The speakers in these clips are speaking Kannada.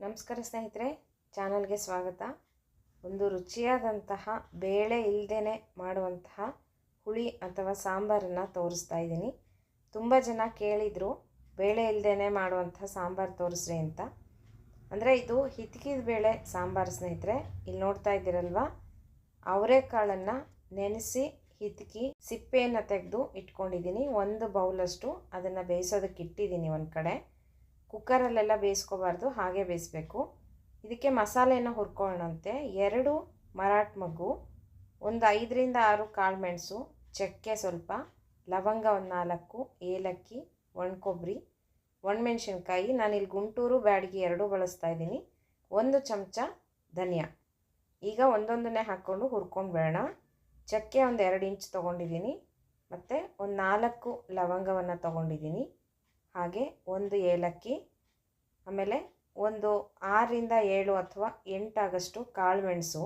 ನಮಸ್ಕಾರ ಸ್ನೇಹಿತರೆ, ಚಾನಲ್ಗೆ ಸ್ವಾಗತ. ಒಂದು ರುಚಿಯಾದಂತಹ, ಬೇಳೆ ಇಲ್ಲದೇ ಮಾಡುವಂತಹ ಹುಳಿ ಅಥವಾ ಸಾಂಬಾರನ್ನು ತೋರಿಸ್ತಾ ಇದ್ದೀನಿ. ತುಂಬ ಜನ ಕೇಳಿದರು, ಬೇಳೆ ಇಲ್ಲದೇ ಮಾಡುವಂತಹ ಸಾಂಬಾರು ತೋರಿಸ್ರಿ ಅಂತ. ಅಂದರೆ ಇದು ಹಿತ್ಕಿದ ಬೇಳೆ ಸಾಂಬಾರು ಸ್ನೇಹಿತರೆ ಇಲ್ಲಿ ನೋಡ್ತಾ ಇದ್ದೀರಲ್ವ? ಅವರೆಕಾಳನ್ನು ನೆನೆಸಿ ಹಿತ್ಕಿ ಸಿಪ್ಪೆಯನ್ನು ತೆಗೆದು ಇಟ್ಕೊಂಡಿದ್ದೀನಿ. ಒಂದು ಬೌಲಷ್ಟು ಅದನ್ನು ಬೇಯಿಸೋದಕ್ಕೆ ಇಟ್ಟಿದ್ದೀನಿ ಒಂದು ಕಡೆ. ಕುಕ್ಕರಲ್ಲೆಲ್ಲ ಬೇಯಿಸ್ಕೋಬಾರ್ದು, ಹಾಗೆ ಬೇಯಿಸ್ಬೇಕು. ಇದಕ್ಕೆ ಮಸಾಲೆಯನ್ನು ಹುರ್ಕೊಳ್ಳೋಣಂತೆ. ಎರಡು ಮರಾಠ ಮಗು, ಒಂದು ಐದರಿಂದ ಆರು ಕಾಳು ಮೆಣಸು, ಚಕ್ಕೆ ಸ್ವಲ್ಪ, ಲವಂಗ ಒಂದು ನಾಲ್ಕು, ಏಲಕ್ಕಿ ಒಣಕೊಬ್ಬರಿ ಒಣಮೆಣ್ಸಿನ್ಕಾಯಿ ನಾನಿಲ್ಲಿ ಗುಂಟೂರು ಬ್ಯಾಡಗಿ ಎರಡೂ ಬಳಸ್ತಾ ಇದ್ದೀನಿ. ಒಂದು ಚಮಚ ಧನಿಯಾ. ಈಗ ಒಂದೊಂದನ್ನೇ ಹಾಕ್ಕೊಂಡು ಹುರ್ಕೊಂಡು ಬೇಡ ಚಕ್ಕೆ ಒಂದು ಎರಡು ಇಂಚ್ ತೊಗೊಂಡಿದ್ದೀನಿ. ಮತ್ತು ಒಂದು ನಾಲ್ಕು ಲವಂಗವನ್ನು ತೊಗೊಂಡಿದ್ದೀನಿ. ಹಾಗೆ ಒಂದು ಏಲಕ್ಕಿ ಆಮೇಲೆ ಒಂದು ಆರರಿಂದ ಏಳು ಅಥವಾ ಎಂಟಾಗಷ್ಟು ಕಾಳು ಮೆಣಸು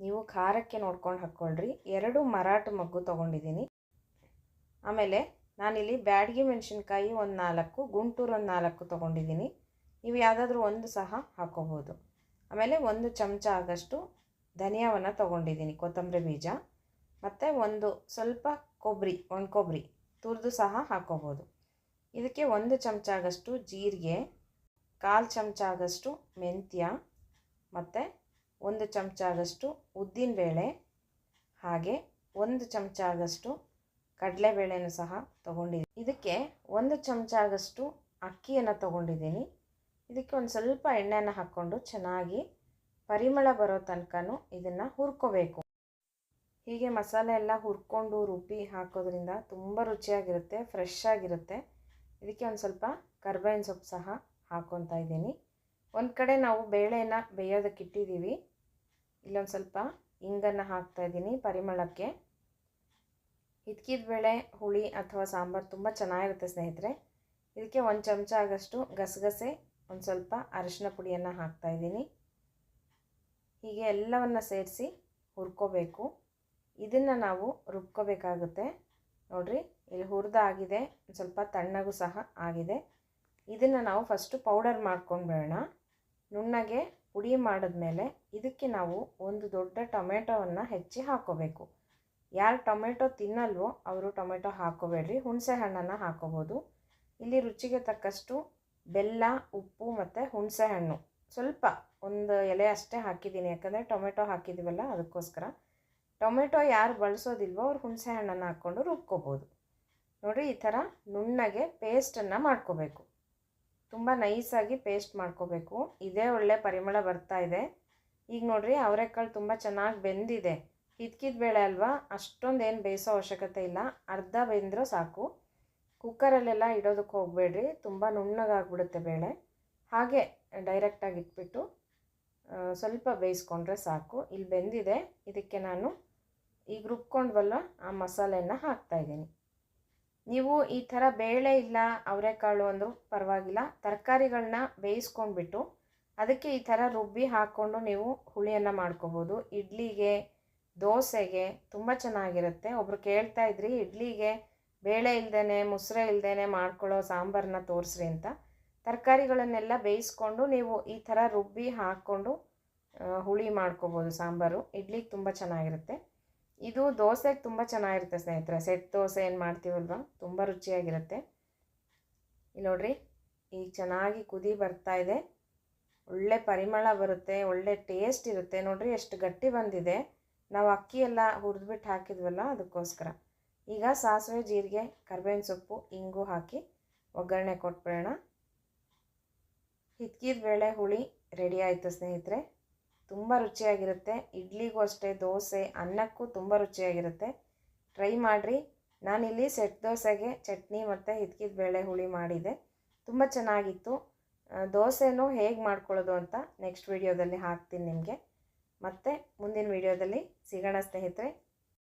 ನೀವು ಖಾರಕ್ಕೆ ನೋಡ್ಕೊಂಡು ಹಾಕ್ಕೊಳ್ರಿ. ಎರಡು ಮರಾಠ ಮಗ್ಗು ತೊಗೊಂಡಿದ್ದೀನಿ. ಆಮೇಲೆ ನಾನಿಲ್ಲಿ ಬ್ಯಾಡಗಿ ಮೆಣಸಿನ್ಕಾಯಿ ಒಂದು ನಾಲ್ಕು, ಗುಂಟೂರು ಒಂದು ನಾಲ್ಕು ತೊಗೊಂಡಿದ್ದೀನಿ. ನೀವು ಯಾವುದಾದ್ರೂ ಒಂದು ಸಹ ಹಾಕ್ಕೋಬೋದು. ಆಮೇಲೆ ಒಂದು ಚಮಚ ಆಗಷ್ಟು ಧನಿಯಾವನ್ನು ತೊಗೊಂಡಿದ್ದೀನಿ, ಕೊತ್ತಂಬರಿ ಬೀಜ. ಮತ್ತು ಒಂದು ಸ್ವಲ್ಪ ಕೊಬ್ಬರಿ ಒಣ ಕೊಬ್ಬರಿ ತುರಿದು ಸಹ ಹಾಕ್ಕೋಬೋದು. ಇದಕ್ಕೆ ಒಂದು ಚಮಚ ಆಗಷ್ಟು ಜೀರಿಗೆ ಕಾಲು ಚಮಚ ಆಗಷ್ಟು ಮೆಂತ್ಯ, ಮತ್ತು ಒಂದು ಚಮಚ ಆಗಷ್ಟು ಉದ್ದಿನಬೇಳೆ ಹಾಗೆ ಒಂದು ಚಮಚ ಆಗಷ್ಟು ಕಡಲೆಬೇಳೆನೂ ಸಹ ತೊಗೊಂಡಿದ್ದೀನಿ ಇದಕ್ಕೆ ಒಂದು ಚಮಚ ಆಗಷ್ಟು ಅಕ್ಕಿಯನ್ನು ತೊಗೊಂಡಿದ್ದೀನಿ ಇದಕ್ಕೆ ಒಂದು ಸ್ವಲ್ಪ ಎಣ್ಣೆಯನ್ನು ಹಾಕ್ಕೊಂಡು ಚೆನ್ನಾಗಿ ಪರಿಮಳ ಬರೋ ತನಕನೂ ಇದನ್ನು ಹುರ್ಕೋಬೇಕು. ಹೀಗೆ ಮಸಾಲೆ ಎಲ್ಲ ಹುರ್ಕೊಂಡು ರುಬ್ಬಿ ಹಾಕೋದ್ರಿಂದ ತುಂಬ ರುಚಿಯಾಗಿರುತ್ತೆ ಫ್ರೆಶ್ ಆಗಿರುತ್ತೆ. ಇದಕ್ಕೆ ಒಂದು ಸ್ವಲ್ಪ ಕರ್ಬೇವಿನ ಸೊಪ್ಪು ಸಹ ಹಾಕ್ಕೊತಾ ಇದ್ದೀನಿ. ಒಂದು ಕಡೆ ನಾವು ಬೇಳೆನ ಬೇಯೋದಕ್ಕೆ ಇಟ್ಟಿದ್ದೀವಿ. ಇಲ್ಲೊಂದು ಸ್ವಲ್ಪ ಇಂಗನ್ನು ಹಾಕ್ತಾಯಿದ್ದೀನಿ ಪರಿಮಳಕ್ಕೆ. ಹಿತ್ಕಿದ ಬೇಳೆ ಹುಳಿ ಅಥವಾ ಸಾಂಬಾರು ತುಂಬ ಚೆನ್ನಾಗಿರುತ್ತೆ ಸ್ನೇಹಿತರೆ. ಇದಕ್ಕೆ ಒಂದು ಚಮಚ ಆಗಷ್ಟು ಗಸಗಸೆ, ಒಂದು ಸ್ವಲ್ಪ ಅರಿಶಿನ ಪುಡಿಯನ್ನು ಹಾಕ್ತಾಯಿದ್ದೀನಿ ಹೀಗೆ ಎಲ್ಲವನ್ನು ಸೇರಿಸಿ ಹುರ್ಕೋಬೇಕು. ಇದನ್ನು ನಾವು ರುಬ್ಕೋಬೇಕಾಗುತ್ತೆ. ನೋಡಿರಿ, ಇಲ್ಲಿ ಹುರಿದಾಗಿದೆ ಸ್ವಲ್ಪ ತಣ್ಣಗೂ ಸಹ ಆಗಿದೆ. ಇದನ್ನು ನಾವು ಫಸ್ಟು ಪೌಡರ್ ಮಾಡ್ಕೊಂಡು ಬೇಡ ನುಣ್ಣಗೆ ಪುಡಿ ಮಾಡಿದ್ಮೇಲೆ ಇದಕ್ಕೆ ನಾವು ಒಂದು ದೊಡ್ಡ ಟೊಮೆಟೊವನ್ನು ಹೆಚ್ಚಿ ಹಾಕೋಬೇಕು. ಯಾರು ಟೊಮೆಟೊ ತಿನ್ನಲ್ವೋ ಅವರು ಟೊಮೆಟೊ ಹಾಕೋಬೇಡ್ರಿ. ಹುಣಸೆ ಹಣ್ಣನ್ನು ಹಾಕೋಬೋದು. ಇಲ್ಲಿ ರುಚಿಗೆ ತಕ್ಕಷ್ಟು ಬೆಲ್ಲ, ಉಪ್ಪು ಮತ್ತು ಹುಣಸೆ ಹಣ್ಣು. ಸ್ವಲ್ಪ ಒಂದು ಎಲೆ ಅಷ್ಟೇ ಹಾಕಿದ್ದೀನಿ. ಯಾಕಂದರೆ ಟೊಮೆಟೊ ಹಾಕಿದ್ದೀವಲ್ಲ ಅದಕ್ಕೋಸ್ಕರ. ಟೊಮೆಟೊ ಯಾರು ಬಳಸೋದಿಲ್ವೋ ಅವ್ರು ಹುಣಸೆ ಹಣ್ಣನ್ನು ಹಾಕ್ಕೊಂಡು ರುಬ್ಕೋಬೋದು. ನೋಡಿರಿ ಈ ಥರ ನುಣ್ಣಗೆ ಪೇಸ್ಟನ್ನು ಮಾಡ್ಕೋಬೇಕು. ತುಂಬ ನೈಸಾಗಿ ಪೇಸ್ಟ್ ಮಾಡ್ಕೋಬೇಕು. ಇದೇ ಒಳ್ಳೆ ಪರಿಮಳ ಬರ್ತಾ ಇದೆ. ಈಗ ನೋಡಿರಿ ಅವರೆಕಾಳು ತುಂಬ ಚೆನ್ನಾಗಿ ಬೆಂದಿದೆ. ಹಿದ್ಕಿದ ಬೇಳೆ ಅಲ್ವಾ? ಅಷ್ಟೊಂದು ಏನು ಬೇಯಿಸೋ ಅವಶ್ಯಕತೆ ಇಲ್ಲ. ಅರ್ಧ ಬೆಂದರೂ ಸಾಕು. ಕುಕ್ಕರಲ್ಲೆಲ್ಲ ಇಡೋದಕ್ಕೆ ಹೋಗಬೇಡ್ರಿ. ತುಂಬ ನುಣ್ಣಗಾಗ್ಬಿಡುತ್ತೆ ಬೇಳೆ. ಹಾಗೆ ಡೈರೆಕ್ಟಾಗಿ ಇಟ್ಬಿಟ್ಟು ಸ್ವಲ್ಪ ಬೇಯಿಸ್ಕೊಂಡ್ರೆ ಸಾಕು. ಇಲ್ಲಿ ಬೆಂದಿದೆ. ಇದಕ್ಕೆ ನಾನು ಈಗ ರುಬ್ಕೊಂಡ್ವಲ್ಲ ಆ ಮಸಾಲೆಯನ್ನು ಹಾಕ್ತಾಯಿದ್ದೀನಿ ನೀವು ಈ ಥರ ಬೇಳೆ ಇಲ್ಲ, ಅವರೆಕಾಳು ಅಂದರೂ ಪರವಾಗಿಲ್ಲ. ತರಕಾರಿಗಳನ್ನ ಬೇಯಿಸ್ಕೊಂಡ್ಬಿಟ್ಟು ಅದಕ್ಕೆ ಈ ಥರ ರುಬ್ಬಿ ಹಾಕ್ಕೊಂಡು ನೀವು ಹುಳಿಯನ್ನು ಮಾಡ್ಕೋಬೋದು. ಇಡ್ಲಿಗೆ, ದೋಸೆಗೆ ತುಂಬ ಚೆನ್ನಾಗಿರುತ್ತೆ. ಒಬ್ರು ಕೇಳ್ತಾ ಇದ್ರಿ, ಇಡ್ಲಿಗೆ ಬೇಳೆ ಇಲ್ದೇ ಮೊಸರೆ ಇಲ್ದೇ ಮಾಡ್ಕೊಳ್ಳೋ ಸಾಂಬಾರನ್ನ ತೋರಿಸ್ರಿ ಅಂತ. ತರಕಾರಿಗಳನ್ನೆಲ್ಲ ಬೇಯಿಸ್ಕೊಂಡು ನೀವು ಈ ಥರ ರುಬ್ಬಿ ಹಾಕ್ಕೊಂಡು ಹುಳಿ ಮಾಡ್ಕೋಬೋದು ಸಾಂಬಾರು. ಇಡ್ಲಿಗೆ ತುಂಬ ಚೆನ್ನಾಗಿರುತ್ತೆ. ಇದು ದೋಸೆಗೆ ತುಂಬ ಚೆನ್ನಾಗಿರುತ್ತೆ ಸ್ನೇಹಿತರೆ. ಸೆಟ್ ದೋಸೆ ಏನು ಮಾಡ್ತೀವಲ್ವ? ತುಂಬ ರುಚಿಯಾಗಿರುತ್ತೆ. ಇಲ್ಲಿ ನೋಡ್ರಿ, ಈಗ ಚೆನ್ನಾಗಿ ಕುದಿ ಬರ್ತಾ ಇದೆ. ಒಳ್ಳೆ ಪರಿಮಳ ಬರುತ್ತೆ, ಒಳ್ಳೆ ಟೇಸ್ಟ್ ಇರುತ್ತೆ. ನೋಡ್ರಿ, ಎಷ್ಟು ಗಟ್ಟಿ ಬಂದಿದೆ. ನಾವು ಅಕ್ಕಿ ಎಲ್ಲ ಹುರಿದ್ಬಿಟ್ಟು ಹಾಕಿದ್ವಲ್ಲ ಅದಕ್ಕೋಸ್ಕರ. ಈಗ ಸಾಸಿವೆ, ಜೀರಿಗೆ, ಕರ್ಬೇವಿನ ಸೊಪ್ಪು, ಇಂಗು ಹಾಕಿ ಒಗ್ಗರಣೆ ಕೊಟ್ಬಿಡೋಣ. ಹಿತ್ಕಿದ ಬೇಳೆ ಹುಳಿ ರೆಡಿ ಆಯಿತು ಸ್ನೇಹಿತರೆ. ತುಂಬ ರುಚಿಯಾಗಿರುತ್ತೆ. ಇಡ್ಲಿಗೂ ಅಷ್ಟೇ, ದೋಸೆ, ಅನ್ನಕ್ಕೂ ತುಂಬ ರುಚಿಯಾಗಿರುತ್ತೆ. ಟ್ರೈ ಮಾಡಿರಿ. ನಾನಿಲ್ಲಿ ಸೆಟ್ ದೋಸೆಗೆ ಚಟ್ನಿ ಮತ್ತು ಹಿತ್ಕಿದ ಬೇಳೆ ಹುಳಿ ಮಾಡಿದೆ. ತುಂಬ ಚೆನ್ನಾಗಿತ್ತು. ದೋಸೆನೂ ಹೇಗೆ ಮಾಡ್ಕೊಳ್ಳೋದು ಅಂತ ನೆಕ್ಸ್ಟ್ ವೀಡಿಯೋದಲ್ಲಿ ಹಾಕ್ತೀನಿ ನಿಮಗೆ. ಮತ್ತು ಮುಂದಿನ ವೀಡಿಯೋದಲ್ಲಿ ಸಿಗೋಣ ಸ್ನೇಹಿತರೆ.